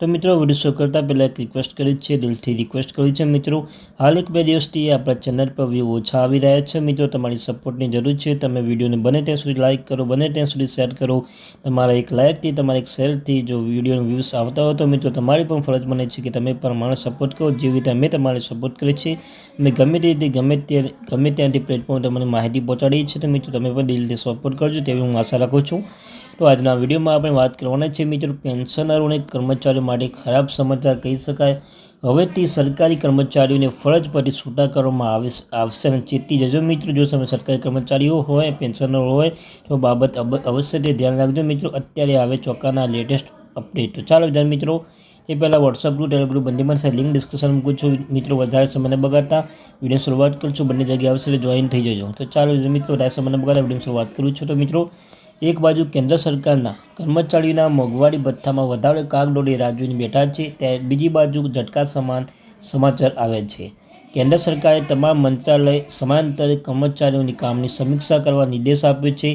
તો મિત્રો video show કરતાં પહેલાં એક રિક્વેસ્ટ કરી છે, દિલથી રિક્વેસ્ટ કરી છે. મિત્રો, હાલ એક બે દિવસથી આપણા ચેનલ પર વ્યૂ ઓછા આવી રહ્યા છે. મિત્રો, તમારી સપોર્ટની જરૂર છે. તમે વિડીયોને બને ત્યાં સુધી લાઇક કરો, બને ત્યાં સુધી શેર કરો. તમારા એક લાઇકથી તમારા એક શેરથી જો વિડીયોનો વ્યૂઝ આવતા હોય તો મિત્રો, તમારી પણ ફરજ બને છે કે તમે પણ મારો સપોર્ટ કરો. જેવી રીતે અમે તમારે સપોર્ટ કરીએ છીએ, અમે ગમે તે રીતે, ગમે તે, ગમે ત્યાંથી પ્લેટફોર્મ તમને માહિતી પહોંચાડી છે તો મિત્રો, તમે પણ દિલથી સપોર્ટ કરજો તેવી હું આશા રાખું છું. તો આજના વિડીયોમાં આપણે વાત કરવાના છે મિત્રો પેન્શનરો અને કર્મચારીઓ માટે ખરાબ સમાચાર કહી શકાય. હવેથી સરકારી કર્મચારીઓને ફરજ પરથી છૂટા કરવામાં આવે આવશે અને ચેતી જજો મિત્રો, જો તમે સરકારી કર્મચારીઓ હોય, પેન્શનરો હોય, તો બાબત અવશ્ય તે ધ્યાન રાખજો મિત્રો. અત્યારે આવે ચોક્કાના લેટેસ્ટ અપડેટ. તો ચાલો જાણ મિત્રો એ પહેલાં વોટ્સઅપ ગ્રુપ ટેલિગ્રુપ ગ્રુપ બંને સાથે લિંક ડિસ્કશન મૂકું છું. મિત્રો, વધારે સમયને બગાડતા. વીડિયો શરૂઆત કરું છું. બંને જગ્યાએ આવશે જોઈન થઈ જજો. તો ચાલો મિત્રો, વધારે સમયને બગાડતા. વીડિયો શરૂઆત કરું છું. તો મિત્રો એક બાજુ કેન્દ્ર સરકારના કર્મચારીઓના મોંઘવારી ભથ્થામાં વધારે કાગડોળી રાજ્યોની બેઠા છે ત્યારે બીજી બાજુ ઝટકા સમાન સમાચાર આવે છે. કેન્દ્ર સરકારે તમામ મંત્રાલય, સમાંતરે કર્મચારીઓની કામની સમીક્ષા કરવા નિર્દેશ આપ્યો છે.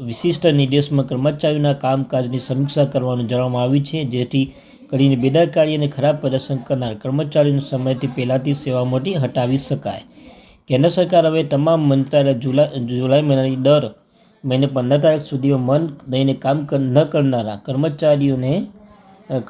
વિશિષ્ટ નિર્દેશમાં કર્મચારીઓના કામકાજની સમીક્ષા કરવાનું જણાવવામાં આવ્યું છે, જેથી કરીને બેદરકારી અને ખરાબ પ્રદર્શન કરનાર કર્મચારીઓનો સમયથી પહેલાંથી સેવામાંથી હટાવી શકાય. કેન્દ્ર સરકાર હવે તમામ મંત્રાલય જુલાઈ જુલાઈ મહિનાની દર મહિને પંદર તારીખ સુધીમાં મન દઈને કામ ન કરનારા કર્મચારીઓને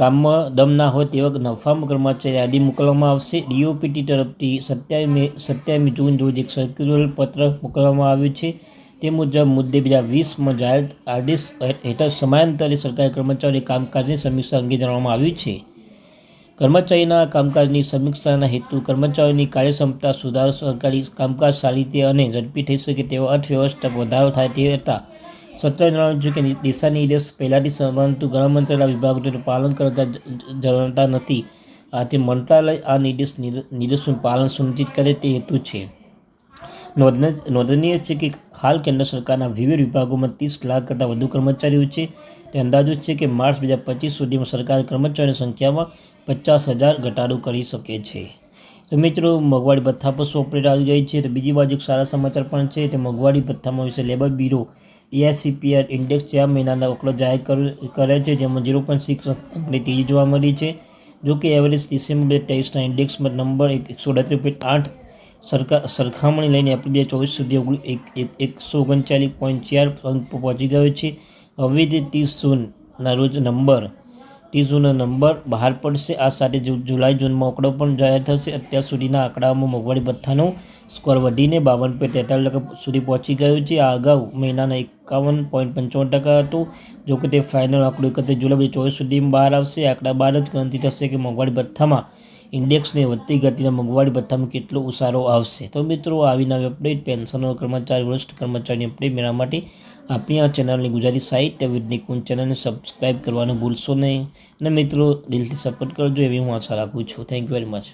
કામમાં દમ ના હોય તેવા નફામાં કર્મચારી યાદી મોકલવામાં આવશે. ડીઓપીટી તરફથી સત્યાવીસ સત્યાવીસ જૂન રોજ એક સર્ક્યુલર પત્ર મોકલવામાં આવ્યું છે. તે મુજબ મુદ્દે બીજા વીસમાં જાહેર આદેશ હેઠળ સમયાંતરે સરકારી કર્મચારી કામકાજની સમીક્ષા અંગે જણાવવામાં આવ્યું છે. કર્મચારીના કામકાજની સમીક્ષાના હેતુ કર્મચારીઓની કાર્યક્ષમતા સુધારો, સરકારી કામકાજ સારી રીતે અને ઝડપી થઈ શકે તેવો અર્થવ્યવસ્થા વધારો થાય તે હતા. સત્ર જણાવ્યું છે કે દિશાની નિર્દેશ પહેલાંથી પરંતુ મંત્રાલય વિભાગોનું પાલન કરતા જણાતા નથી. આથી મંત્રાલય આ નિર્દેશ નિર્દેશનું પાલન સુનિશ્ચિત કરે તે હેતુ છે. નોંધનીય છે કે હાલ કેન્દ્ર સરકારના વિવિધ વિભાગોમાં ત્રીસ લાખ કરતાં વધુ કર્મચારીઓ છે. તે અંદાજો છે કે માર્ચ બે હજાર પચીસ સુધીમાં સરકાર કર્મચારીઓની સંખ્યામાં પચાસ હજાર ઘટાડો કરી શકે છે. તો મિત્રો, મોંઘવારી ભથ્થા પર સોપરેટ આવી ગઈ છે? તો બીજી બાજુ સારા સમાચાર પણ છે તે મોંઘવારી ભથ્થામાં વિશે લેબર બ્યુરો એઆઈસીપીઆર ઇન્ડેક્સ ચાર મહિનાના આંકડો જાહેર કરે છે, જેમાં ઝીરો પોઈન્ટ સિક્સ અંકની તેજી જોવા મળી છે. જો કે એવરેજ ડિસેમ્બર બે ત્રેવીસના ઇન્ડેક્સમાં નંબર એકસો અડત્રીસ પોઈન્ટ આઠ સરકાર સરખામણી લઈને એપ્રિલ બે ચોવીસ સુધી એક એકસો ઓગણચાલીસ પોઈન્ટ ચાર પહોંચી ગયો છે. હવે તે ત્રીસ જૂનના રોજ નંબર ત્રીસ જૂનનો નંબર બહાર પડશે. આ સાથે જુલાઈ જૂનમાં આંકડો પણ જાહેર થશે. અત્યાર સુધીના આંકડામાં મોંઘવારી ભથ્થાનો સ્કોર વધીને બાવન પોઈન્ટ તેતાલીસ ટકા સુધી પહોંચી ગયો છે. આ અગાઉ મહિનાના એકાવન પોઈન્ટ પંચાવન ટકા હતું. જોકે તે ફાઇનલ આંકડો એકત્રીસ જુલાઈ બે ચોવીસ સુધીમાં બહાર આવશે. આંકડા બાદ જ ગણતરી થશે કે મોંઘવારી ભથ્થામાં ઇન્ડેક્સની વધતી ગતિના મોંઘવારી ભથ્થામાં કેટલો ઉસારો આવશે? તો મિત્રો આવી નવી અપડેટ પેન્શનર, કર્મચારી, વરિષ્ઠ કર્મચારીની અપડેટ મેળવવા માટે આપણી આ ચેનલની ગુજરાતી સાહિત્ય વિદ નિકુંજ ચેનલને સબસ્ક્રાઈબ કરવાનું ભૂલશો નહીં. અને મિત્રો, દિલથી સપોર્ટ કરજો, એવી હું આશા રાખું છું. Thank you very much